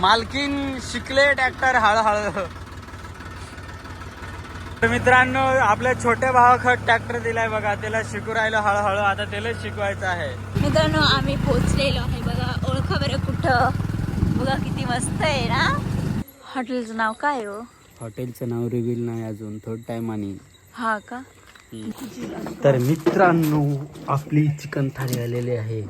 मालकीन शिकले ट्रॅक्टर हळूहळू. तर मित्रांनो आपल्या छोट्या भावाखत ट्रॅक्टर दिलाय बघा. त्याला शिकू राहिलो हळूहळू. आता त्याला शिकवायचं आहे. मित्रांनो आम्ही पोहोचलेलो आहे. बघा ओळखा बरं कुठं? बघा किती मस्त आहे ना? हॉटेलचं नाव काय हो? हॉटेलचं नाव रिव्हील नाही अजून. थोड टायमाने हा का? तर मित्रांनो आपली चिकन थाळी आलेली आहे.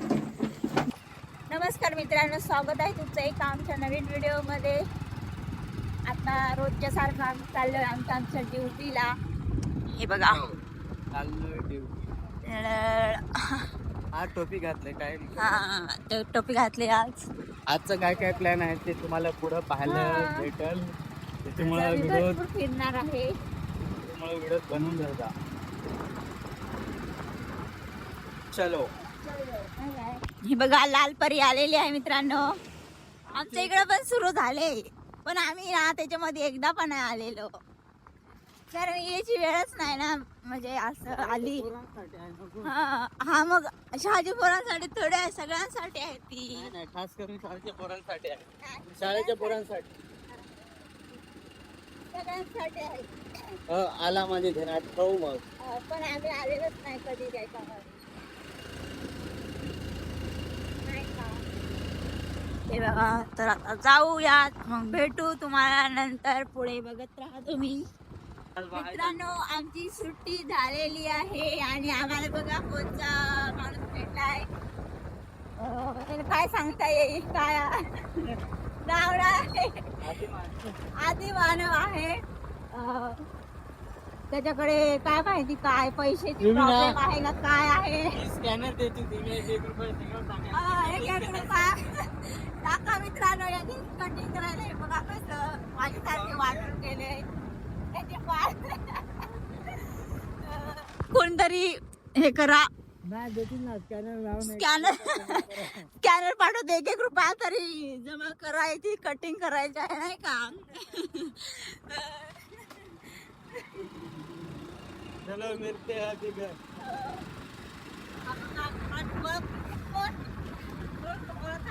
मित्रांनो स्वागत आहे तुमचं एक आमच्या नवीन व्हिडिओमध्ये. आता रोजच्या सारखं आम्ही चाललोय आमच्या आमच्या ड्युटीला. हे बघा. हा टोपी घातले काय हा तो टोपी घातली आज. आजचं काय काय प्लॅन आहे ते तुम्हाला पुढं पाहायला हा. भेटल. त्याच्यामुळे आम्ही व्हिडिओ भरपूर फिरणार आहे. त्यामुळे व्हिडिओ बनवून जाता चलो. हे बघा लाल परी आलेली आहे मित्रांनो. आमच्या इकडे पण सुरू झाले. पण आम्ही ना त्याच्यामध्ये एकदा पण नाही आलेलो. कारण याची वेळच नाही ना म्हणजे असं आली. हा हा मग शहाजी पोरांसाठी थोड्या सगळ्यांसाठी आहे ती. खास करून शाळेच्या पोरांसाठी आहे. शाळेच्या पोरांसाठी. सगळ्यांसाठी आहे. अ, आला माझे घरात खाऊ मग. अं, पण आम्ही आलेलोच नाही कधी नाही का? हे बघा तर आता जाऊयात. मग भेटू तुम्हाला नंतर. पुढे बघत राहा तुम्ही. मित्रांनो आमची सुट्टी झालेली आहे आणि आम्हाला बघा कोणचा माणूस भेटलाय. काय सांगता येईल? काय? नाही आधी मानव आहे. त्याच्याकडे काय माहिती काय? ना- प्रॉब्लेम आहे का? काय आहे? स्कॅनर देते टाका मित्रांनो याची कटिंग करायला हे बघा कसं माझ्यासारखे वाटून गेले त्याचे पाय कोणतरी हे करा. स्कॅनर स्कॅनर पाठवते एक एक रुपया तरी जमा करायची कटिंग करायची आहे नाही का? चलो मिळते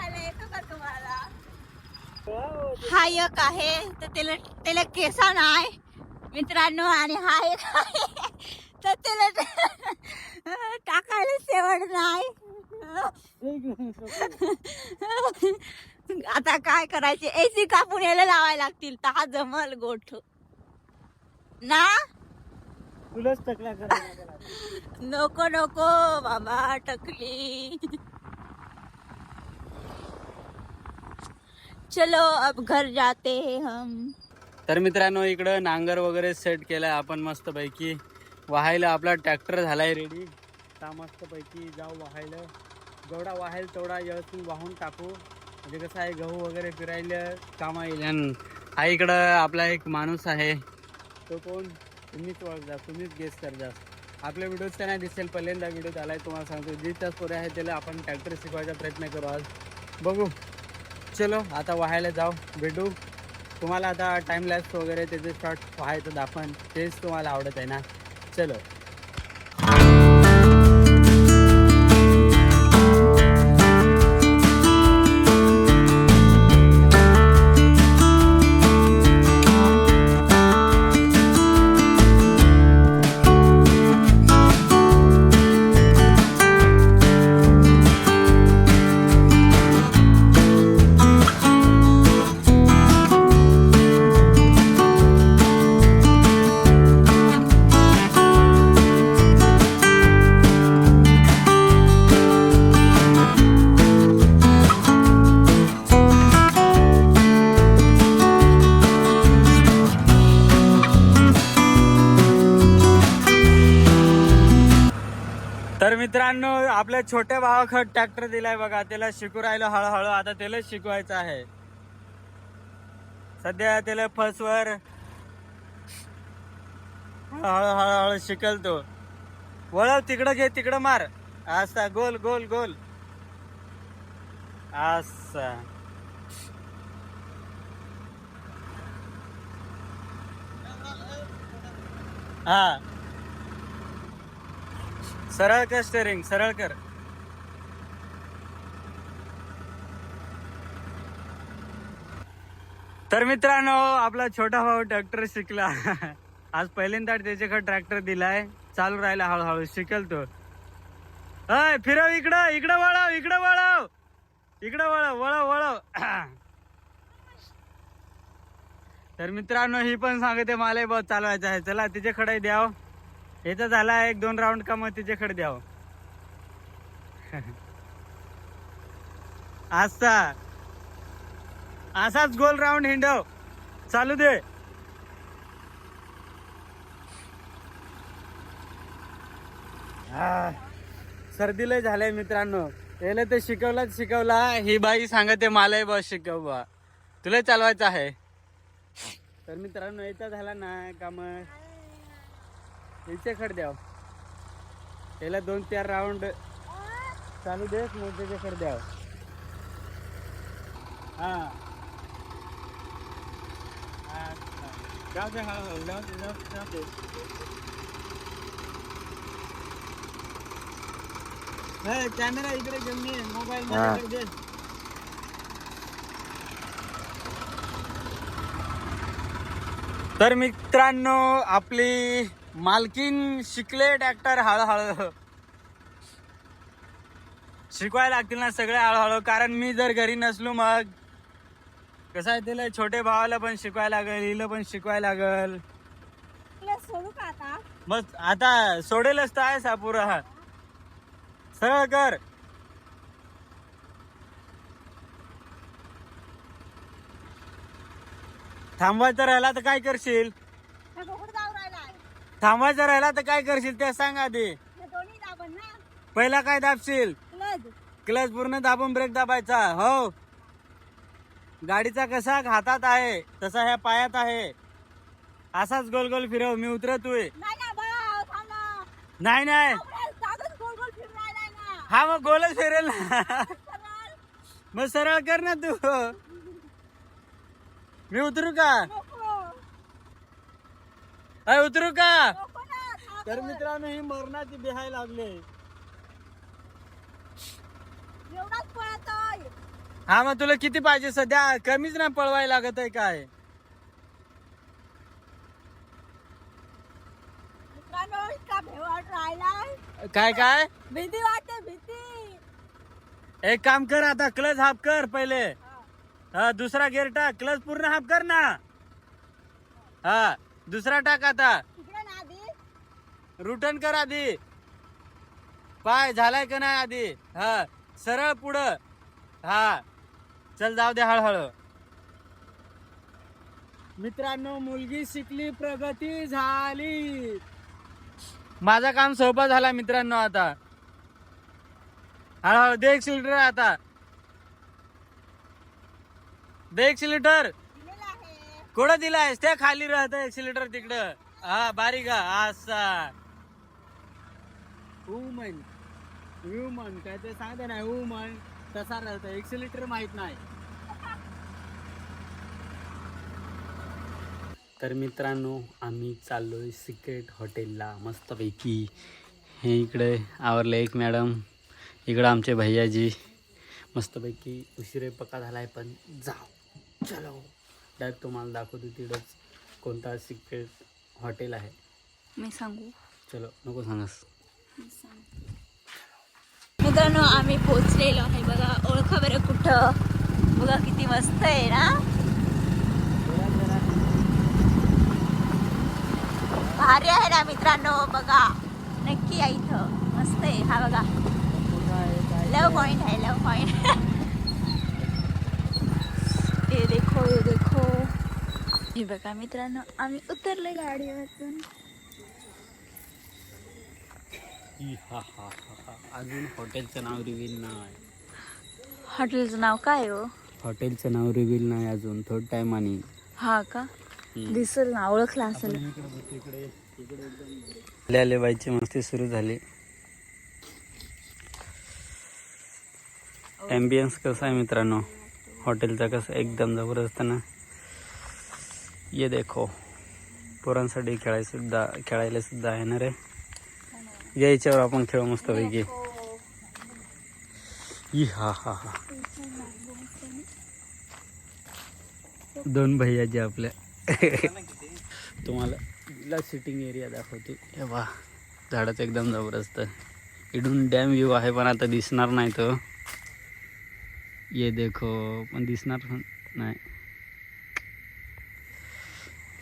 येतो का तुम्हाला हा एक आहे. तर त्याला त्याला केसा नाही मित्रांनो आणि हा एक आहे. तर त्याला टाकायला शेवट नाही. आता काय करायचे? एसी कापून यायला लावायला लागतील? तर हा जमल गोठ. ना? नको नको बाबा टकली. चलो अब घर जाते हैं हम। तर मित्रांनो इकडं नांगर वगैरे सेट केलाय आपण मस्त पैकी वाहायला आपला ट्रॅक्टर झालाय रेडी आता मस्त पैकी जाऊ वाहायला. जेवढा वाहेल तेवढा व्यवस्थित वाहून टाकू. म्हणजे कसं आहे गहू वगैरे फिरायला कामा येईल. आणि हा इकडं आपला एक माणूस आहे. तो कोण? तुम्हीच ओळखता तुम्हीच गेस करजा आपल्या व्हिडिओज नाही दिसेल पहिल्यांदा व्हिडिओ आलाय तुम्हाला सांगतो. जी त्या पोरे आहे त्याला आपण ट्रॅक्टर शिकवायचा प्रयत्न करू आज. बघू. चलो आता वाहायला जाऊ. भेटू. तुम्हाला आता टाइम लॅप्स वगैरे त्याचे शॉर्ट व्हायचं दाखवण तेच तुम्हाला आवडत आहे ना. चलो. छोट्या भावाखत ट्रॅक्टर दिलाय बघा. त्याला शिकू राहिलो हळूहळू. आता त्याला शिकवायचं आहे. सध्या त्याला फसवर हळू हळूहळू शिकल तो. वळव तिकडं घे तिकडं मार. असा गोल गोल गोल. असा. हा. सरळ कर स्टेरिंग सरळ कर. तर मित्रांनो आपला छोटा भाऊ ट्रॅक्टर शिकला. आज पहिल्यांदा त्याच्याकडे ट्रॅक्टर दिलाय. चालू राहिला हळूहळू. शिकल तो. अय फिरव इकडं. इकडं वळव इकडं वळव. इकडं वळव वळव वळव. तर मित्रांनो ही पण सांगते मला बहुत चालवायचं आहे. चला तिच्याकडे द्याव. याचा झाला एक दोन राऊंड का मग तिच्याकडे द्याव. आजचा असाच गोल राऊंड हिंडव. चालू दे. हा. सर्दी लय झालंय मित्रांनो. याला ते शिकवलाच शिकवला. ही बाई सांगते मलाही बस शिकव बा तुला चालवायचं आहे. तर मित्रांनो याचा झाला ना का मग खड द्याव याला दोन चार राऊंड. चालू दे मोठ्याचे खड द्याव हा. जाऊ दे जाऊ दे, जाऊ दे हे, कॅमेरा इकडे घेऊन ये मोबाईल माझ्याकडे दे तर मित्रांनो आपली मालकीन शिकले ट्रॅक्टर हळूहळू. शिकवायला लागतील ना सगळे हळूहळू कारण मी जर घरी नसलो मग कसं आहे तिला छोटे भावाला पण शिकवायला लागेल हिला पण शिकवायला लागेल. तुला सोडू का आता? मग आता सोडेलच तर आहे सापूर हा. सरळ कर. थांबवायचं राहिला तर काय करशील? हा जाऊ राहिलाय थांबवायचं राहिला तर काय करशील ते सांग आधी. हे दोन्ही दाबन ना. पहिला काय दाबशील? क्लच. क्लच पूर्ण दाबून ब्रेक दाबायचा. हो. गाडीचा कसा हातात आहे तसा ह्या पायात आहे. असाच गोल गोल फिरव मी उतरतोय. नाही नाही हा मग गोलच फिरेल ना. मग सरळ कर ना तू. मी उतरू का? अय उतरू का. तर मित्रांनो ही मरणाची बिहाय लागले. हा मग तुला किती पाहिजे सध्या? कमीच ना पळवायला लागत आहे काय? मित्रांनो इतका भेवाट राहिलाय. काय काय? भीती वाटते भीती. एक काम कर आता क्लच हाफ कर पहिले. हा. हा दुसरा गेअर टाक. क्लच पूर्ण हाफ कर ना. हा दुसरा टाक आता. तिकडे ना आधी. रुटन कर आधी. पाय झालाय का नाही आधी? हा सरळ पुढं. हा. चल जाऊ दे हळूहळू. मित्रांनो मुलगी शिकली प्रगती झाली. माझा काम सोपा झाला मित्रांनो आता. हळूहळू दे एक लिटर आता. दे एक लिटर दिलेला आहे. कुठं दिलायस ते खाली राहत एक्सिलेटर तिकडं. हा बारीक हा असा. वुमन वुमन काय ते सांगते ना वुमन तसा राहत एक्सिलेटर माहीत नाही. तर मित्रांनो आम्ही चाललोय सिक्रेट हॉटेलला मस्तपैकी. हे इकडे आवरले एक मॅडम इकडं आमचे भैयाजी. मस्तपैकी उशिरे पका झालाय पण जाऊ चलो. डायरेक्ट तुम्हाला दाखवतो तिकडंच कोणता सिक्रेट हॉटेल आहे. मी सांगू. चलो नको सांगस. मित्रांनो आम्ही पोचलेलो आहे. बघा ओळखा बरं कुठं. बघा किती मस्त आहे ना? भारी आहे ना मित्रांनो बघा. नक्की या इथं. मस्त आहे. हा बघा. लव पॉइंट आहे लव पॉइंट ये देखो ये देखो. हे बघा मित्रांनो आम्ही उतरले गाडीवरून हा हा हा अजून हॉटेलचं नाव रिव्हील नाही. हॉटेलचं नाव काय हो? हॉटेलचं नाव रिव्हील नाही अजून थोड टाइम आणि. हा का? दिसल ना ओळखला असेल. आले बाईची मस्ती सुरू झाली. ॲम्बियन्स कसं आहे मित्रांनो? हॉटेलचा कसं एकदम जबरदस्त ना? ये देखो पोरांसाठी खेळायला सुद्धा खेळायला सुद्धा आहे ना रे? या याच्यावर आपण खेळू मस्तपैकी. ई हा हा हा. दोन भैयाचे आपल्या. तुम्हाला इथला सिटिंग एरिया दाखवतो. हे वा झाडाचं एकदम जबरदस्त. इडून डॅम व्ह्यू आहे पण आता दिसणार नाही तो. ये देखो पण दिसणार पण नाही.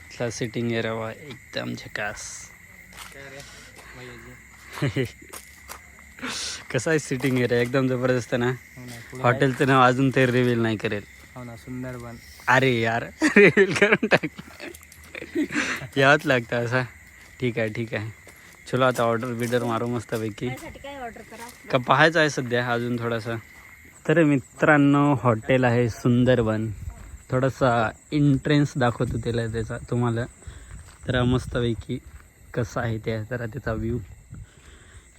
इथला सिटिंग एरिया वा एकदम झकास. कसा आहे सिटिंग एरिया एकदम जबरदस्त ना? हॉटेलचं नाव अजून ते रिव्हील नाही करेल. हो ना सुंदरबन अरे यार रिव्हील करून टाक. यावंच लागतं असं. ठीक आहे ठीक आहे. चलो आता ऑर्डर बिर्डर मारू मस्तपैकी. त्यासाठी काय ऑर्डर करा? का पाहायचं आहे सध्या अजून थोडासा. तर मित्रांनो हॉटेल आहे सुंदरबन थोडासा इंट्रेन्स दाखवतो त्याला त्याचा तुम्हाला. तर मस्तपैकी कसं आहे ते जरा त्याचा व्ह्यू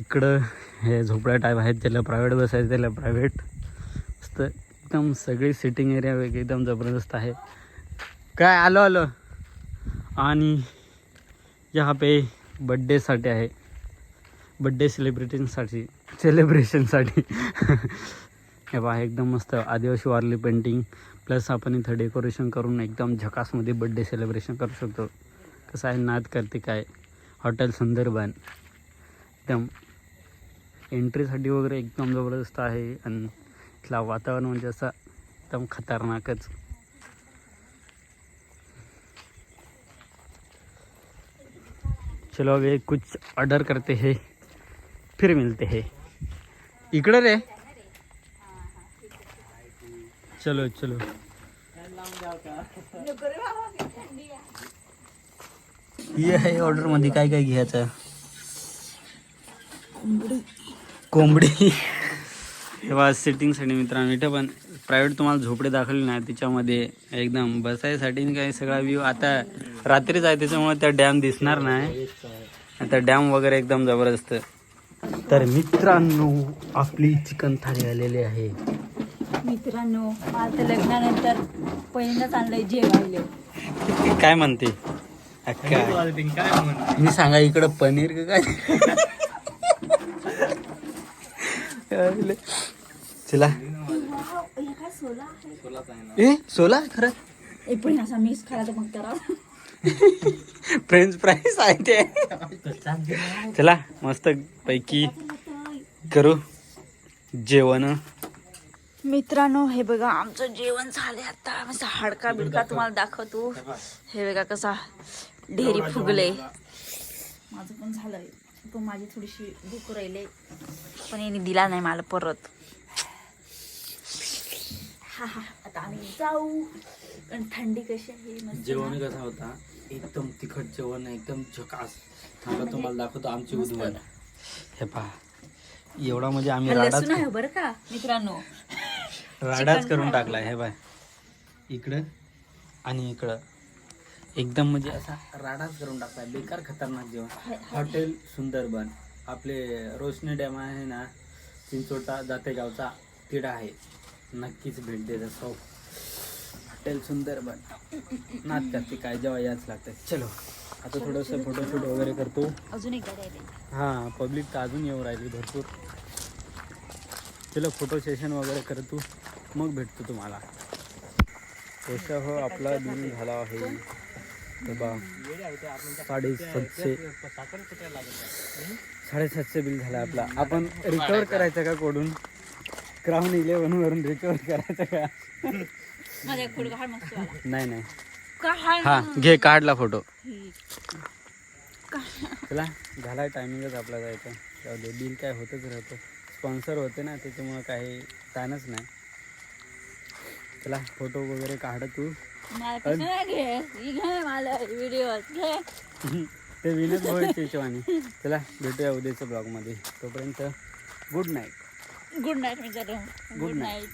इकडं हे झोपड्या टाईप आहेत त्याला प्रायव्हेट बसायचं त्याला प्रायव्हेट मस्त एकदम सगळी सिटिंग एरिया वगैरे एकदम जबरदस्त आहे. काय आलो आलो. आणि यहाँ पे बड्डेसाठी आहे. बड्डे सेलिब्रेटिंगसाठी सेलिब्रेशनसाठी हे बा एकदम मस्त आदिवासी वारली पेंटिंग प्लस आपण इथं डेकोरेशन करून एकदम झकासमध्ये बड्डे सेलिब्रेशन करू शकतो. कसं आहे नाद करते काय? हॉटेल सुंदरबन. एकदम एंट्रीसाठी वगैरे एकदम जबरदस्त आहे आणि इथला वातावरण म्हणजे असं एकदम खतरनाकच. चलो अभी कुछ ऑर्डर करते हैं. फिर मिलते हैं. इकडं रे. चलो चलो. हे आहे ऑर्डरमध्ये काय काय घ्यायचं? कोंबडी. तेव्हा सिटिंगसाठी मित्रांनो इथं पण प्रायव्हेट तुम्हाला झोपडे दाखवले नाही त्याच्यामध्ये एकदम बसायसाठी काय सगळा व्ह्यू आता रात्रीच आहे त्याच्यामुळे त्या डॅम दिसणार नाही. आता डॅम वगैरे एकदम जबरदस्त. तर मित्रांनो आपली चिकन थाळी आलेली आहे. मित्रांनो मला तर लग्नानंतर पहिल्यांदाच आणलंय जेवायला. काय म्हणते? अक्का मी सांगा इकडं पनीर का काय? चला. सोला आहे ए सोला खरं? ए पण असा मिक्स करायचं मग करा फ्रेंच फ्राईज आहे ते. चला मस्त पैकी करू जेवण. मित्रांनो हे बघा आमचं जेवण झाले आता. मस्त हाडका बिडका तुम्हाला दाखवतो. हे बघा कसा ढेरी फुगले. माझं पण झालंय. पण माझी थोडीशी भूक राहिले. पण यांनी दिला नाही मला परत. हा हा आता आम्ही जाऊ. पण थंडी कशी आहे जेवण कसा होता? एकदम तिखट जेवण एकदम झकास. थांबा तुम्हाला दाखवतो आमची उद्वन हे पहा. एवढा म्हणजे आम्ही राडाच लसूण आहे बरं का? मित्रांनो. राडाच करून टाकलाय हे बाय इकडं आणि इकडं. एकदम म्हणजे असा राडाच करून टाकलाय बेकार खतरनाक जेवण. हॉटेल सुंदरबन. आपले रोशनी डॅम आहे ना चिंचोटा जातेगावचा तिडा आहे. नक्कीच भेट देत असो हॉटेल सुंदरबन. नाच करते काय जेव्हा याच लागतं चलो आता थोडंसं फोटोशूट वगैरे करतो. अजून एक हां पब्लिक तर अजून येऊ राहिली भरपूर. चलो फोटो सेशन वगैरे करतो. मग भेटतो तुम्हाला. तसं हो आपला बिल झाला आहे. साडेसातशे साडेसातशे बिल झाला आपला. आपण रिकवर करायचं का कोडून? क्राऊन इलेव्हन वरून रिकवर करायचं का. नाही नाही. हा घे काढला फोटो. चला झाला टायमिंगच आपला जायचं. जाऊ दे बिल काय होतच राहतं. स्पॉन्सर होते ना त्याच्यामुळं काही ताणच नाही. चला फोटो वगैरे काढ तू. ते विनोद भोईच्या हिशोबाने चला भेटूया उद्याच्या ब्लॉगमध्ये तोपर्यंत गुड नाईट गुड नाईट मित्रांनो. गुड. नाईट